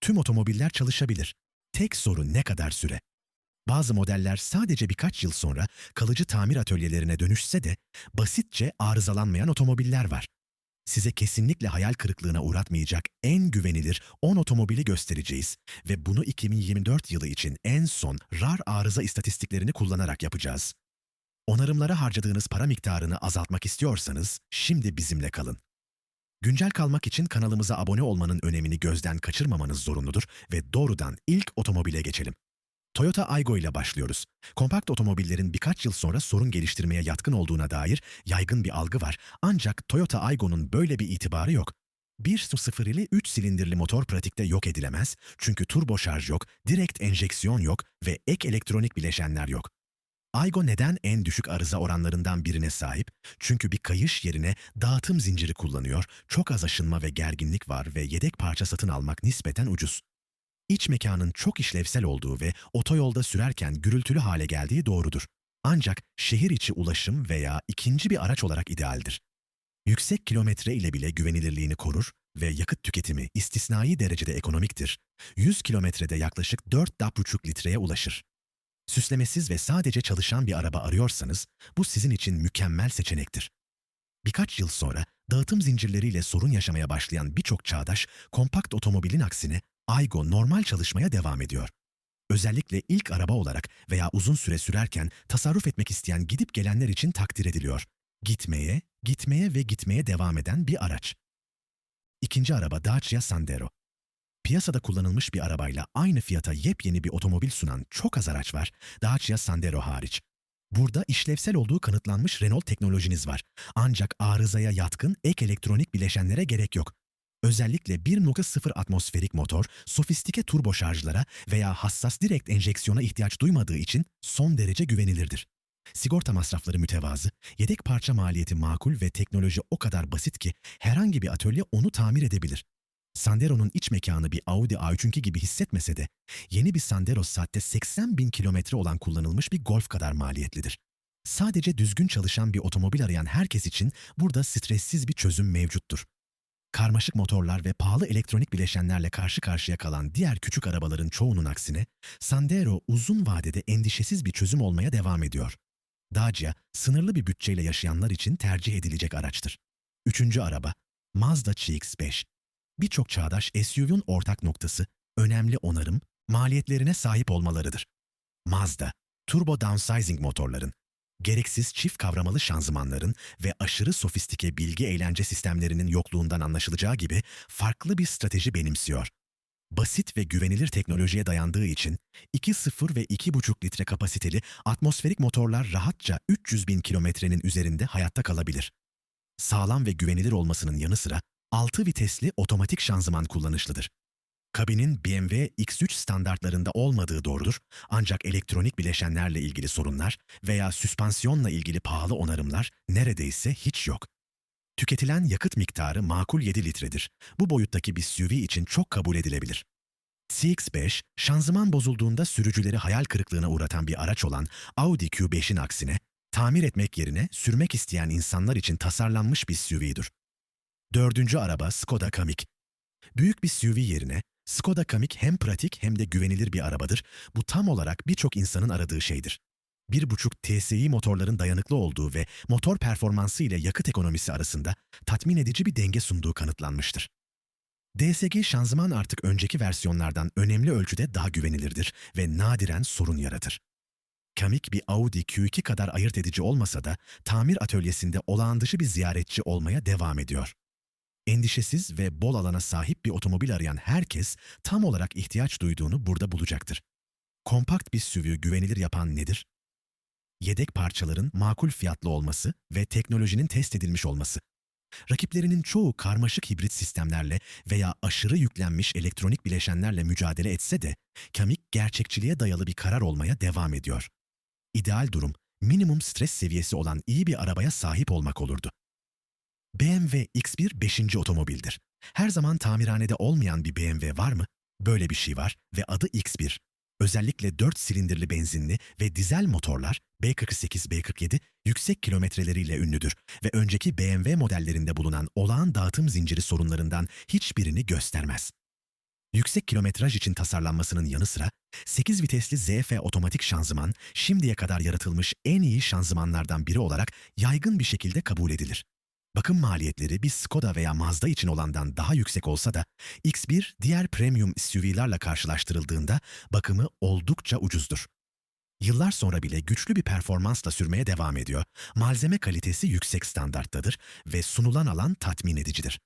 tüm otomobiller çalışabilir. Tek sorun ne kadar süre? Bazı modeller sadece birkaç yıl sonra kalıcı tamir atölyelerine dönüşse de basitçe arızalanmayan otomobiller var. Size kesinlikle hayal kırıklığına uğratmayacak en güvenilir 10 otomobili göstereceğiz ve bunu 2024 yılı için en son RAR arıza istatistiklerini kullanarak yapacağız. Onarımlara harcadığınız para miktarını azaltmak istiyorsanız şimdi bizimle kalın. Güncel kalmak için kanalımıza abone olmanın önemini gözden kaçırmamanız zorunludur ve doğrudan ilk otomobile geçelim. Toyota Aygo ile başlıyoruz. Kompakt otomobillerin birkaç yıl sonra sorun geliştirmeye yatkın olduğuna dair yaygın bir algı var. Ancak Toyota Aygo'nun böyle bir itibarı yok. 1.0 ile 3 silindirli motor pratikte yok edilemez çünkü turbo şarj yok, direkt enjeksiyon yok ve ek elektronik bileşenler yok. Aygo neden en düşük arıza oranlarından birine sahip? Çünkü bir kayış yerine dağıtım zinciri kullanıyor, çok az aşınma ve gerginlik var ve yedek parça satın almak nispeten ucuz. İç mekanın çok işlevsel olduğu ve otoyolda sürerken gürültülü hale geldiği doğrudur. Ancak şehir içi ulaşım veya ikinci bir araç olarak idealdir. Yüksek kilometre ile bile güvenilirliğini korur ve yakıt tüketimi istisnai derecede ekonomiktir. 100 kilometrede yaklaşık 4,5 litreye ulaşır. Süslemesiz ve sadece çalışan bir araba arıyorsanız bu sizin için mükemmel seçenektir. Birkaç yıl sonra dağıtım zincirleriyle sorun yaşamaya başlayan birçok çağdaş kompakt otomobilin aksine Aygo normal çalışmaya devam ediyor. Özellikle ilk araba olarak veya uzun süre sürerken tasarruf etmek isteyen gidip gelenler için takdir ediliyor. Gitmeye, gitmeye ve gitmeye devam eden bir araç. İkinci araba Dacia Sandero. Piyasada kullanılmış bir arabayla aynı fiyata yepyeni bir otomobil sunan çok az araç var, Dacia Sandero hariç. Burada işlevsel olduğu kanıtlanmış Renault teknolojiniz var. Ancak arızaya yatkın ek elektronik bileşenlere gerek yok. Özellikle 1.0 atmosferik motor, sofistike turbo şarjlara veya hassas direkt enjeksiyona ihtiyaç duymadığı için son derece güvenilirdir. Sigorta masrafları mütevazı, yedek parça maliyeti makul ve teknoloji o kadar basit ki herhangi bir atölye onu tamir edebilir. Sandero'nun iç mekanı bir Audi A3'ünki gibi hissetmese de yeni bir Sandero saatte 80 bin kilometre olan kullanılmış bir Golf kadar maliyetlidir. Sadece düzgün çalışan bir otomobil arayan herkes için burada stressiz bir çözüm mevcuttur. Karmaşık motorlar ve pahalı elektronik bileşenlerle karşı karşıya kalan diğer küçük arabaların çoğunun aksine Sandero uzun vadede endişesiz bir çözüm olmaya devam ediyor. Dacia, sınırlı bir bütçeyle yaşayanlar için tercih edilecek araçtır. Üçüncü araba, Mazda CX-5. Birçok çağdaş SUV'un ortak noktası, önemli onarım, maliyetlerine sahip olmalarıdır. Mazda, turbo downsizing motorların, gereksiz çift kavramalı şanzımanların ve aşırı sofistike bilgi eğlence sistemlerinin yokluğundan anlaşılacağı gibi farklı bir strateji benimsiyor. Basit ve güvenilir teknolojiye dayandığı için 2.0 ve 2.5 litre kapasiteli atmosferik motorlar rahatça 300 bin kilometrenin üzerinde hayatta kalabilir. Sağlam ve güvenilir olmasının yanı sıra 6 vitesli otomatik şanzıman kullanışlıdır. Kabinin BMW X3 standartlarında olmadığı doğrudur ancak elektronik bileşenlerle ilgili sorunlar veya süspansiyonla ilgili pahalı onarımlar neredeyse hiç yok. Tüketilen yakıt miktarı makul 7 litredir. Bu boyuttaki bir SUV için çok kabul edilebilir. CX-5, şanzıman bozulduğunda sürücüleri hayal kırıklığına uğratan bir araç olan Audi Q5'in aksine, tamir etmek yerine sürmek isteyen insanlar için tasarlanmış bir SUV'dur. Dördüncü araba Skoda Kamiq. Büyük bir SUV yerine Skoda Kamiq hem pratik hem de güvenilir bir arabadır. Bu tam olarak birçok insanın aradığı şeydir. 1.5 TSI motorların dayanıklı olduğu ve motor performansı ile yakıt ekonomisi arasında tatmin edici bir denge sunduğu kanıtlanmıştır. DSG şanzıman artık önceki versiyonlardan önemli ölçüde daha güvenilirdir ve nadiren sorun yaratır. Kamiq bir Audi Q2 kadar ayırt edici olmasa da tamir atölyesinde olağan dışı bir ziyaretçi olmaya devam ediyor. Endişesiz ve bol alana sahip bir otomobil arayan herkes tam olarak ihtiyaç duyduğunu burada bulacaktır. Kompakt bir SUV'ü güvenilir yapan nedir? Yedek parçaların makul fiyatlı olması ve teknolojinin test edilmiş olması. Rakiplerinin çoğu karmaşık hibrit sistemlerle veya aşırı yüklenmiş elektronik bileşenlerle mücadele etse de Kamiq gerçekçiliğe dayalı bir karar olmaya devam ediyor. İdeal durum, minimum stres seviyesi olan iyi bir arabaya sahip olmak olurdu. BMW X1 5. otomobildir. Her zaman tamirhanede olmayan bir BMW var mı? Böyle bir şey var ve adı X1. Özellikle 4 silindirli benzinli ve dizel motorlar B48-B47 yüksek kilometreleriyle ünlüdür ve önceki BMW modellerinde bulunan olağan dağıtım zinciri sorunlarından hiçbirini göstermez. Yüksek kilometraj için tasarlanmasının yanı sıra 8 vitesli ZF otomatik şanzıman şimdiye kadar yaratılmış en iyi şanzımanlardan biri olarak yaygın bir şekilde kabul edilir. Bakım maliyetleri bir Skoda veya Mazda için olandan daha yüksek olsa da X1 diğer premium SUV'larla karşılaştırıldığında bakımı oldukça ucuzdur. Yıllar sonra bile güçlü bir performansla sürmeye devam ediyor. Malzeme kalitesi yüksek standarttadır ve sunulan alan tatmin edicidir.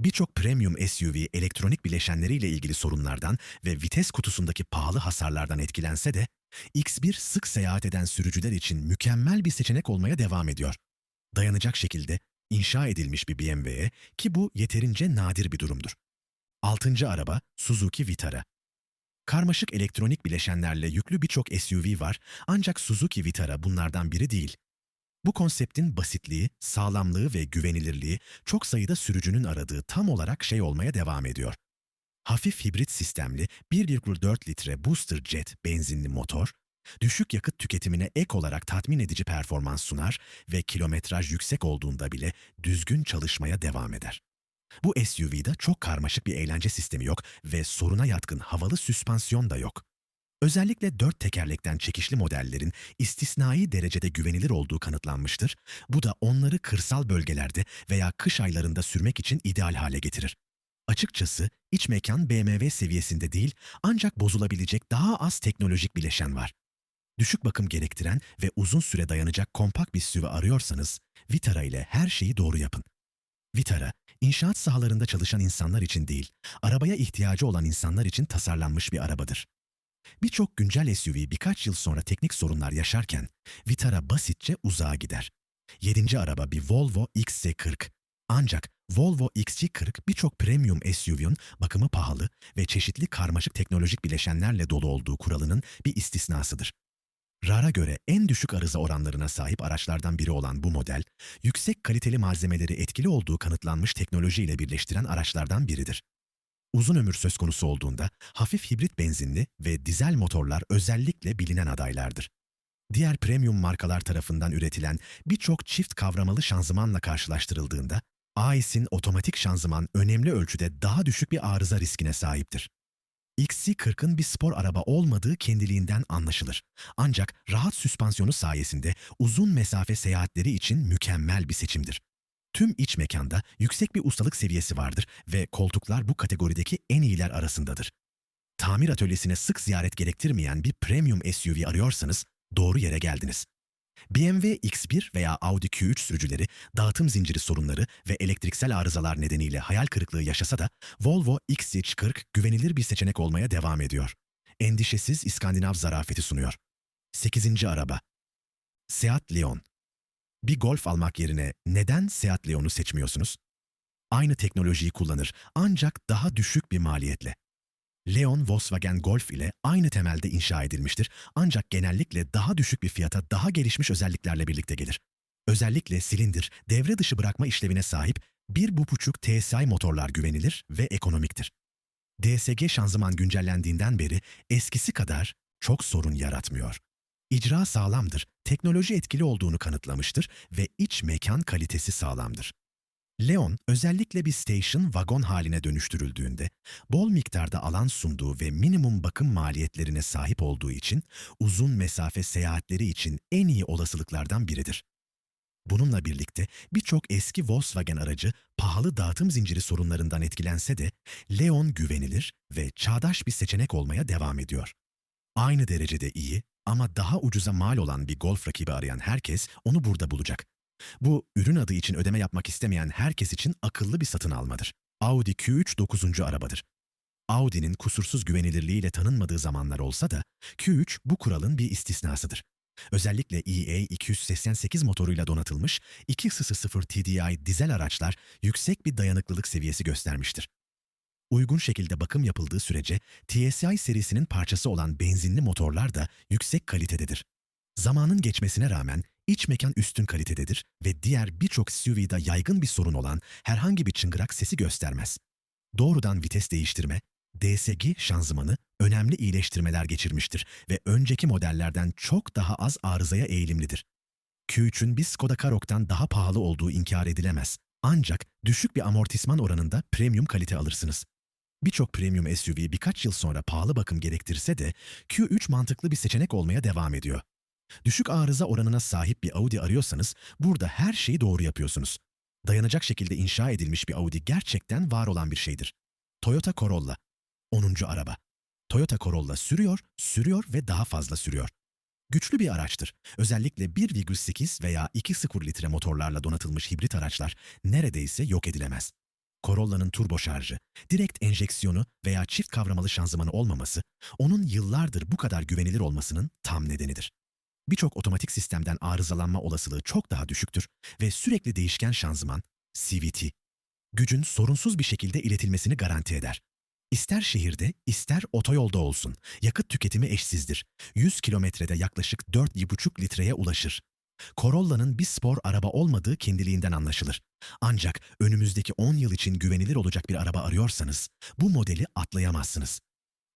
Birçok premium SUV elektronik bileşenleriyle ilgili sorunlardan ve vites kutusundaki pahalı hasarlardan etkilense de X1 sık seyahat eden sürücüler için mükemmel bir seçenek olmaya devam ediyor. Dayanacak şekilde inşa edilmiş bir BMW'ye ki bu yeterince nadir bir durumdur. Altıncı araba Suzuki Vitara. Karmaşık elektronik bileşenlerle yüklü birçok SUV var ancak Suzuki Vitara bunlardan biri değil. Bu konseptin basitliği, sağlamlığı ve güvenilirliği çok sayıda sürücünün aradığı tam olarak şey olmaya devam ediyor. Hafif hibrit sistemli 1,4 litre booster jet benzinli motor, düşük yakıt tüketimine ek olarak tatmin edici performans sunar ve kilometraj yüksek olduğunda bile düzgün çalışmaya devam eder. Bu SUV'da çok karmaşık bir eğlence sistemi yok ve soruna yatkın havalı süspansiyon da yok. Özellikle dört tekerlekten çekişli modellerin istisnai derecede güvenilir olduğu kanıtlanmıştır. Bu da onları kırsal bölgelerde veya kış aylarında sürmek için ideal hale getirir. Açıkçası iç mekan BMW seviyesinde değil ancak bozulabilecek daha az teknolojik bileşen var. Düşük bakım gerektiren ve uzun süre dayanacak kompakt bir SUV arıyorsanız Vitara ile her şeyi doğru yapın. Vitara, inşaat sahalarında çalışan insanlar için değil, arabaya ihtiyacı olan insanlar için tasarlanmış bir arabadır. Birçok güncel SUV birkaç yıl sonra teknik sorunlar yaşarken Vitara basitçe uzağa gider. Yedinci araba bir Volvo XC40. Ancak Volvo XC40 birçok premium SUV'un bakımı pahalı ve çeşitli karmaşık teknolojik bileşenlerle dolu olduğu kuralının bir istisnasıdır. RAR'a göre en düşük arıza oranlarına sahip araçlardan biri olan bu model, yüksek kaliteli malzemeleri etkili olduğu kanıtlanmış teknolojiyle birleştiren araçlardan biridir. Uzun ömür söz konusu olduğunda hafif hibrit benzinli ve dizel motorlar özellikle bilinen adaylardır. Diğer premium markalar tarafından üretilen birçok çift kavramalı şanzımanla karşılaştırıldığında AIS'in otomatik şanzıman önemli ölçüde daha düşük bir arıza riskine sahiptir. XC40'ın bir spor araba olmadığı kendiliğinden anlaşılır. Ancak rahat süspansiyonu sayesinde uzun mesafe seyahatleri için mükemmel bir seçimdir. Tüm iç mekanda yüksek bir ustalık seviyesi vardır ve koltuklar bu kategorideki en iyiler arasındadır. Tamir atölyesine sık ziyaret gerektirmeyen bir premium SUV arıyorsanız doğru yere geldiniz. BMW X1 veya Audi Q3 sürücüleri dağıtım zinciri sorunları ve elektriksel arızalar nedeniyle hayal kırıklığı yaşasa da Volvo XC40 güvenilir bir seçenek olmaya devam ediyor. Endişesiz İskandinav zarafeti sunuyor. 8. araba Seat Leon bir Golf almak yerine neden Seat Leon'u seçmiyorsunuz? Aynı teknolojiyi kullanır ancak daha düşük bir maliyetle. Leon Volkswagen Golf ile aynı temelde inşa edilmiştir ancak genellikle daha düşük bir fiyata daha gelişmiş özelliklerle birlikte gelir. Özellikle silindir, devre dışı bırakma işlevine sahip 1.5 TSI motorlar güvenilir ve ekonomiktir. DSG şanzıman güncellendiğinden beri eskisi kadar çok sorun yaratmıyor. İcra sağlamdır, teknoloji etkili olduğunu kanıtlamıştır ve iç mekan kalitesi sağlamdır. Leon özellikle bir station vagon haline dönüştürüldüğünde bol miktarda alan sunduğu ve minimum bakım maliyetlerine sahip olduğu için uzun mesafe seyahatleri için en iyi olasılıklardan biridir. Bununla birlikte birçok eski Volkswagen aracı pahalı dağıtım zinciri sorunlarından etkilense de Leon güvenilir ve çağdaş bir seçenek olmaya devam ediyor. Aynı derecede iyi ama daha ucuza mal olan bir Golf rakibi arayan herkes onu burada bulacak. Bu ürün adı için ödeme yapmak istemeyen herkes için akıllı bir satın almadır. Audi Q3 9. arabadır. Audi'nin kusursuz güvenilirliğiyle tanınmadığı zamanlar olsa da Q3 bu kuralın bir istisnasıdır. Özellikle EA 288 motoruyla donatılmış 2.0 TDI dizel araçlar yüksek bir dayanıklılık seviyesi göstermiştir. Uygun şekilde bakım yapıldığı sürece TSI serisinin parçası olan benzinli motorlar da yüksek kalitededir. Zamanın geçmesine rağmen iç mekan üstün kalitededir ve diğer birçok SUV'da yaygın bir sorun olan herhangi bir çıngırak sesi göstermez. Doğrudan vites değiştirme, DSG şanzımanı önemli iyileştirmeler geçirmiştir ve önceki modellerden çok daha az arızaya eğilimlidir. Q3'ün bir Skoda Karoq'tan daha pahalı olduğu inkar edilemez. Ancak düşük bir amortisman oranında premium kalite alırsınız. Birçok premium SUV birkaç yıl sonra pahalı bakım gerektirse de Q3 mantıklı bir seçenek olmaya devam ediyor. Düşük arıza oranına sahip bir Audi arıyorsanız burada her şeyi doğru yapıyorsunuz. Dayanacak şekilde inşa edilmiş bir Audi gerçekten var olan bir şeydir. Toyota Corolla 10. araba. Toyota Corolla sürüyor, sürüyor ve daha fazla sürüyor. Güçlü bir araçtır. Özellikle 1,8 veya 2,0 litre motorlarla donatılmış hibrit araçlar neredeyse yok edilemez. Corolla'nın turbo şarjı, direkt enjeksiyonu veya çift kavramalı şanzımanı olmaması, onun yıllardır bu kadar güvenilir olmasının tam nedenidir. Birçok otomatik sistemden arızalanma olasılığı çok daha düşüktür ve sürekli değişken şanzıman, CVT, gücün sorunsuz bir şekilde iletilmesini garanti eder. İster şehirde, ister otoyolda olsun, yakıt tüketimi eşsizdir. 100 kilometrede yaklaşık 4,5 litreye ulaşır. Corolla'nın bir spor araba olmadığı kendiliğinden anlaşılır. Ancak önümüzdeki 10 yıl için güvenilir olacak bir araba arıyorsanız bu modeli atlayamazsınız.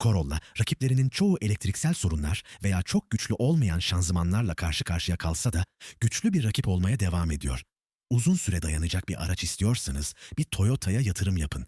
Corolla, rakiplerinin çoğu elektriksel sorunlar veya çok güçlü olmayan şanzımanlarla karşı karşıya kalsa da güçlü bir rakip olmaya devam ediyor. Uzun süre dayanacak bir araç istiyorsanız bir Toyota'ya yatırım yapın.